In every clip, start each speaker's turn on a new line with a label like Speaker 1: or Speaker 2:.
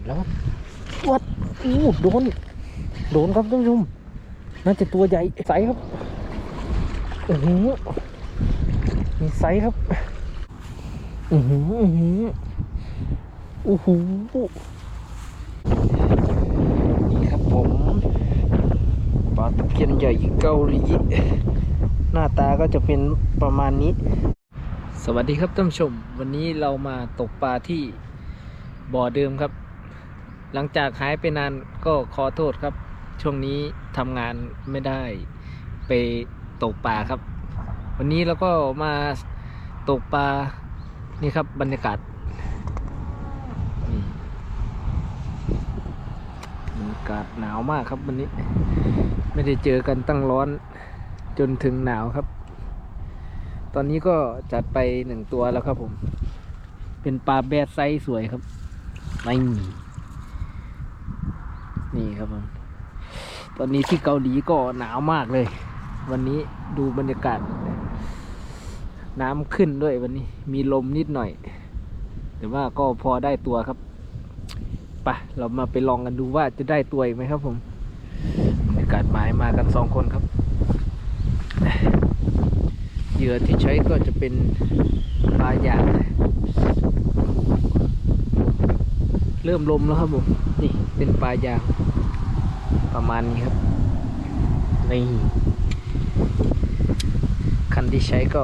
Speaker 1: ดแล้วครับวัดอู้โดน โดนครับท่านผู้ชมน่าจะตัวใหญ่ไซส์ครับโอ้โหมีไซส์ครับอือหืออือหือโอ้โหนี่ครับผมปลาตะเพียนใหญ่เกาหลีหน้าตาก็จะเป็นประมาณนี้ สวัสดีครับท่านผู้ชม วันนี้เรามาตกปลาที่บ่อเดิมครับ หลังจากหายไปนานก็ขอโทษครับ ช่วงนี้ทำงานไม่ได้ไปตกปลาครับ วันนี้เราก็มาตกปลานี่ครับบรรยากาศบรรยากาศหนาวมากครับวันนี้ ไม่ได้เจอกันตั้งร้อนจนถึงหนาวครับ ตอนนี้ก็จัดไปหนึ่งตัวแล้วครับผม เป็นปลาแบดไซส์สวยครับ ไม่มี นี่ครับผมตอนนี้ที่เกาหลีก็หนาวมากเลย วันนี้ดูบรรยากาศ น้ำขึ้นด้วยวันนี้ มีลมนิดหน่อย แต่ว่าก็พอได้ตัวครับไปะเรามาไปลองกันดูว่าจะได้ตัวอีกไหมครับผมบรรยากาศหมายมากันสองคนครับเหยื่อที่ใช้ก็จะเป็นปลายางเริ่มลมแล้วครับผม นี่เป็นปลายาง ประมาณนี้ครับนี่คันที่ใช้ก็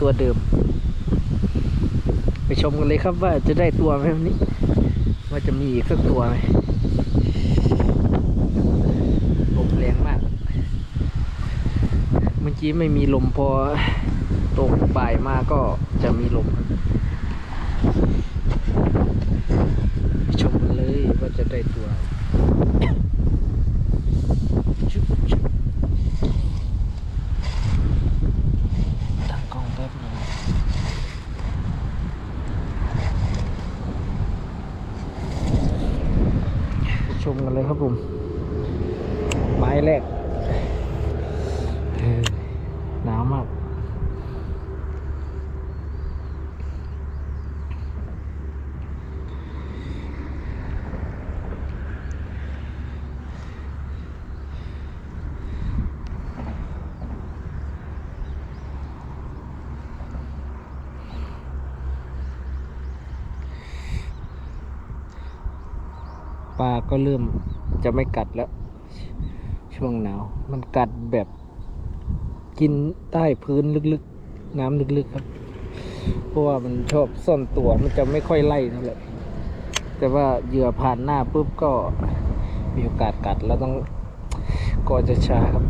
Speaker 1: ตัวเดิม ไปชมกันเลยครับว่าจะได้ตัวไหมวันนี้ ว่าจะมีอีกสักตัวไหมลมแรงมาก เมื่อกี้ไม่มีลมพอตกบ่ายมาก็จะมีลมไปชมกันเลยว่าจะได้ตัว ชุบชุบตั้งกล้องแป๊บหนึงไปชมกันเลย ครับผม ไม้แรกหนาวมากปลาก็เริ่ม จะไม่กัดแล้ว ช่วงหนาว มันกัดแบบกินใต้พื้นลึกๆ น้ำลึกๆครับ เพราะว่ามันชอบซ่อนตัวมันจะไม่ค่อยไล่เท่าไหร่แต่ว่าเหยื่อผ่านหน้าปุ๊บก็มีโอกาสกัดแล้วต้องก็จะช้าครับ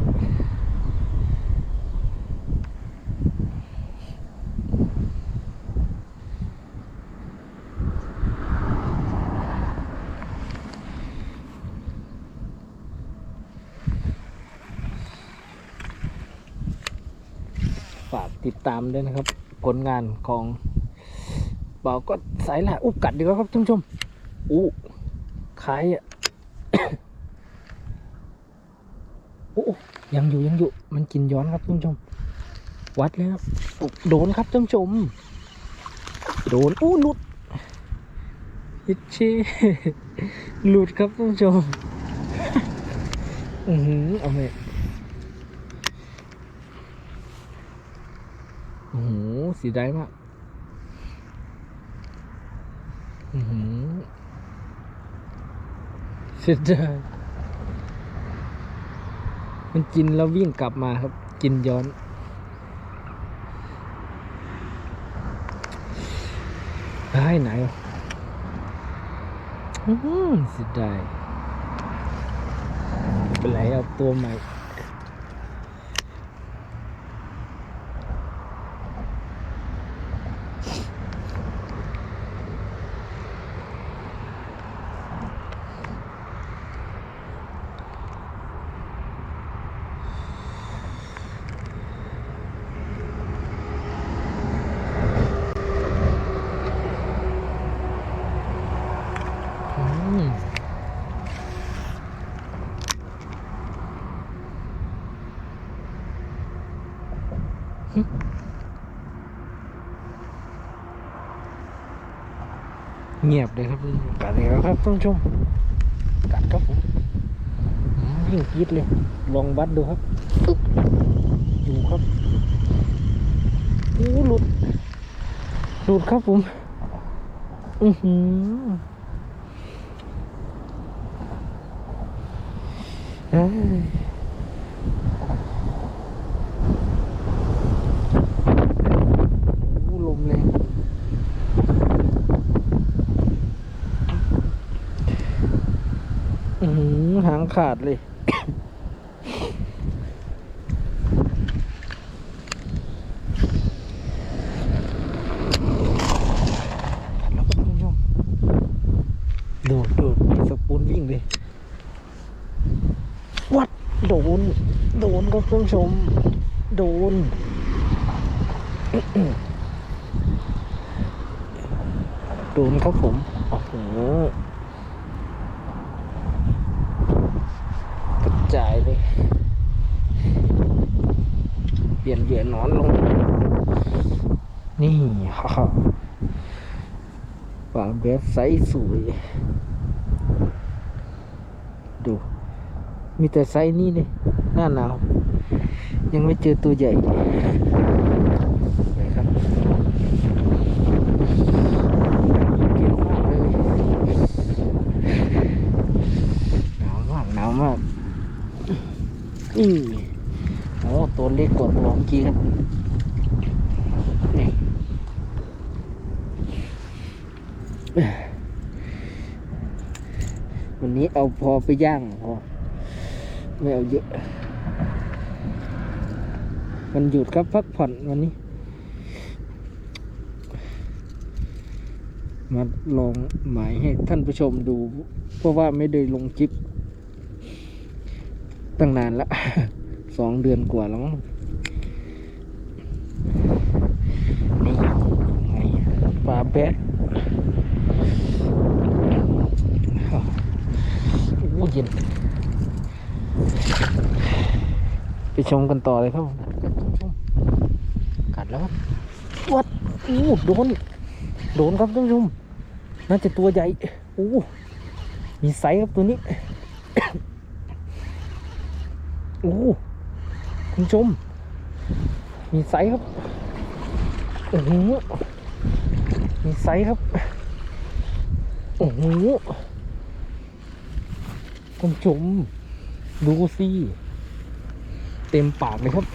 Speaker 1: ฝากติดตามด้วยนะครับ ผลงานของเบาก็สายหลาอู้กัดดีกว่าครับท่านผู้ชมอู้ขายอะโอ้ยังอยู่ยังอยู่ มันกินย้อนครับท่านผู้ชม วัดแล้วครับโดนครับท่านผู้ชม โดนอู้หลุดเฮ็ดเช่หลุดครับท่านผู้ชม อือหือเอาไหม โอ้โห สีได้มากอือหือเสียดายมันกินแล้ววิ่งกลับมาครับ กินย้อนได้ไหนอือหือเสียดายไม่เป็นไรเอาตัวใหม่ เงียบเลยครับกัดเลยครับท่านชมกัดครับผมอืมยิ่งกีดเลยลองวัดดูครับอยู่ครับโอ้หลุดหลุดครับผมอือหือเอ้โอ้ลมแรงอือ หางขาดเลยแล้วคุณผู้ชมโดดโดดสปูนวิ่งเลย วัด โดน โดนครับคุณผู้ชม โดนโดนครับผม โอ้โห กระ จายเลยเปลี่ยนเหยื่อนอนลง นี่ฮ่าฮ่าฝาเบสไซส์สวย ดู มีแต่ไซส์นี้เลยหน้าหนาว ยังไม่เจอตัวใหญ่เลยครับเกี่ยวมากเลยหนาวมากหนาวมาก นี่โอ้ตัวเล็กกว่าตัวเมื่อกี้ครับนี่วันนี้เอาพอไปย่างพอไม่เอาเยอะ มันหยุดครับพักผ่อนวันนี้ มาลองหมายให้ท่านผู้ชมดู เพราะว่าไม่ได้ลงคลิป ตั้งนานละสองเดือนกว่าแล้วมั้งนี่ไงปลาแบดโอ้เย็นไปชมกันต่อเลยครับผมกัดแล้วครับวัดอู้โดน โดนครับท่านผู้ชมน่าจะตัวใหญ่โอ้มีไซส์ครับตัวนี้ โอ้คุณชม มีไซส์ครับโอ้โหมีไซส์ครับโอ้โหคุณชม ดูสิเต็มปากเลยครับ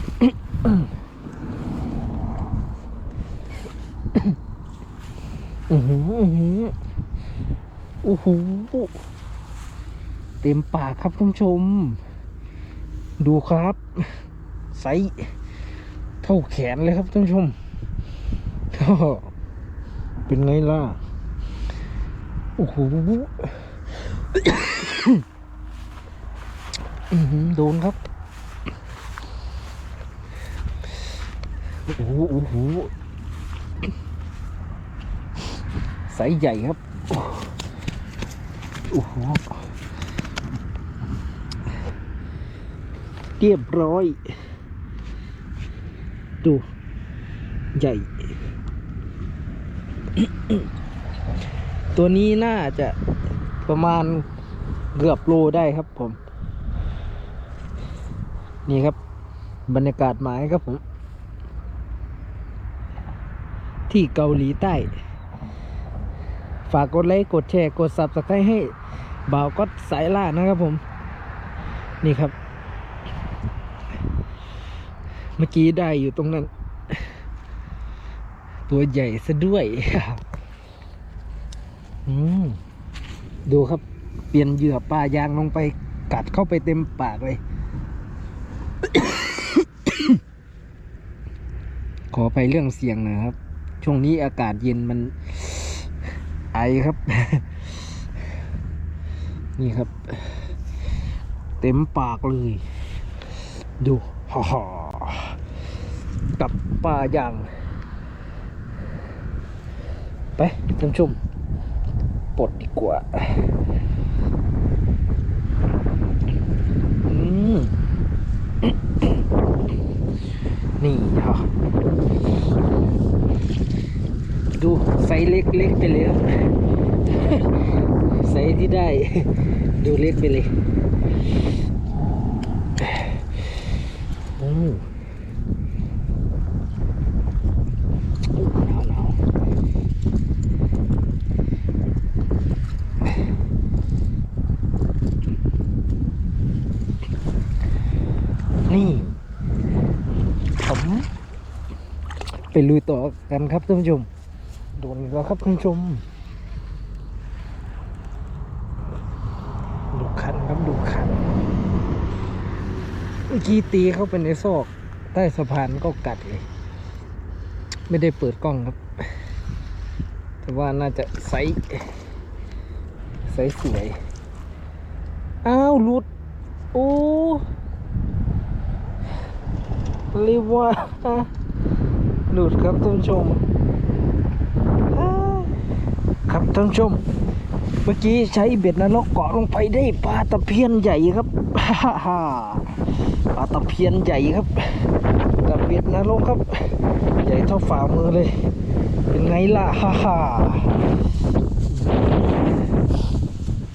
Speaker 1: อือหืออื้อหือโอ้โหเต็มปากครับคุณผู้ชม ดูครับไซส์เท่าแขนเลยครับท่านผู้ชมก็เป็นไงล่ะ โอ้โหโดนครับ โอ้โหโอ้โหไซส์ใหญ่ครับ โอ้โห เรียบร้อย ดู ใหญ่ ตัวนี้น่าจะประมาณเกือบโลได้ครับผม นี่ครับ บรรยากาศหมายครับผม ที่เกาหลีใต้ ฝากกดไลค์ กดแชร์ กด subscribe ให้บ่าวก็สายล่านะครับผม นี่ครับ เมื่อกี้ได้อยู่ตรงนั้น ตัวใหญ่ซะด้วยดูครับ เปลี่ยนเหยื่อปลายางลงไปกัดเข้าไปเต็มปากเลย ขอไปเรื่องเสียงนะครับ ช่วงนี้อากาศเย็นมันไอครับ นี่ครับ เต็มปากเลย ดู ฮ่าฮ่า กับปลายาง ไปท่านชมปลดดีกว่าอืมนี่ฮะดูไซส์เล็กๆไปเลยไซส์ที่ได้ ดูเล็กไปเลยอ้โอ้หนาวหนาว นี่ ผมไปลุยต่อกันครับท่านผู้ชม โดนแล้วครับท่านผู้ชม ดูคันครับดูคัน เมื่อกี้ตีเข้าไปในซอก ใต้สะพานก็กัดเลย ไม่ได้เปิดกล้องครับ แต่ว่าน่าจะไซส์ไซส์สวย อ้าวหลุด โอ้ เรียกว่าหลุดครับท่านชม ครับท่านชม เมื่อกี้ใช้เบ็ดนรกเกาะลงไปได้ปลาตะเพียนใหญ่ครับฮาฮาปลาตะเพียนใหญ่ครับกับเบ็ดนรกครับ ใหญ่เท่าฝ่ามือเลย เป็นไงล่ะฮ่าฮ่า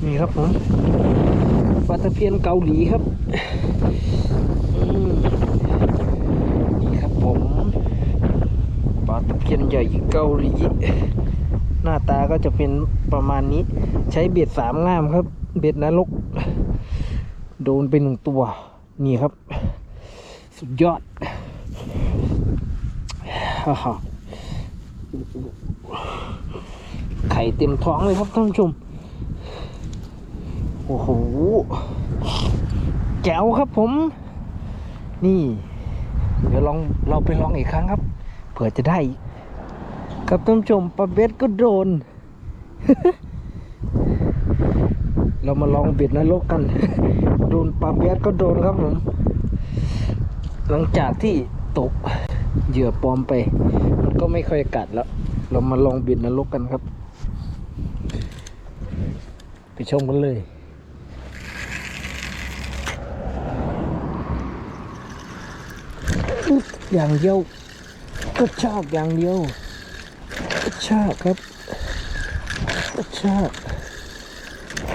Speaker 1: นี่ครับผมปลาตะเพียนเกาหลีครับอืมนี่ครับผมปลาตะ เพียนใหญ่เกาหลีหน้าตาก็จะเป็นประมาณนี้ ใช้เบ็ดสามง่ามครับ เบ็ดนรก โดนไปหนึ่งตัว นี่ครับ สุดยอดไข่เต็มท้องเลยครับท่านผู้ชม โอ้โห แจ๋วครับผม นี่ เดี๋ยวลองเราไปลองอีกครั้งครับ เผื่อจะได้อีก ครับท่านผู้ชมปลาเบ็ดก็โดน เรามาลองเบ็ดนรกกัน โดนปลาเบ็ดก็โดนครับผม หลังจากที่ตกเหยื่อปลอมไป มันก็ไม่ค่อยกัดแล้ว เรามาลองเบ็ดนรกกันครับ ไปชมกันเลยอย่างเดียวกระชากอย่างเดียว ชาครับระชาก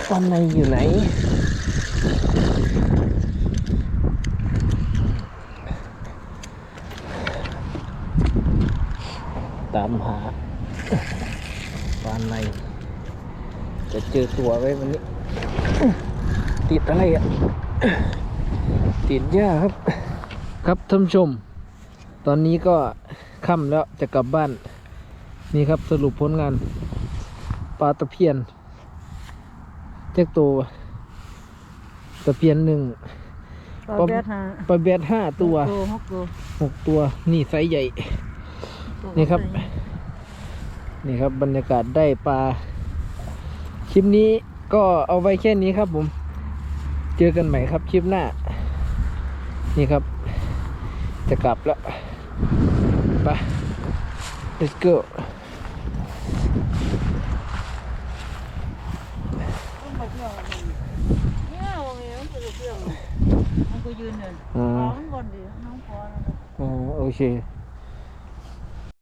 Speaker 1: ฟันในอยู่ไหน ตามหาฟันในจะเจอตัวไว้วันนี้ ติดอะไรอะ ติดหญ้าครับ ครับท่านผู้ชม ตอนนี้ก็ค่ำแล้วจะกลับบ้าน นี่ครับสรุปผลงานปลาตะเพียนเจ้าตัวตะเพียนหนึ่ง
Speaker 2: ปลาเบ็ดฮะ
Speaker 1: ปลาแบดห้าตัว
Speaker 2: หกตัว
Speaker 1: หกตัวนี่ไซส์ใหญ่ นี่ครับ นี่ครับบรรยากาศได้ปลา คลิปนี้ก็เอาไว้แค่นี้ครับผม เจอกันใหม่ครับคลิปหน้า นี่ครับ จะกลับแล้วไป let's go
Speaker 2: เนี่ยวันนี้มันเป็นเครื่องมันก็ ยืนเนี่ย
Speaker 1: อ๋อ
Speaker 2: น้องก่อนดิน้องพอแล้วนะ
Speaker 1: อ๋อโอเค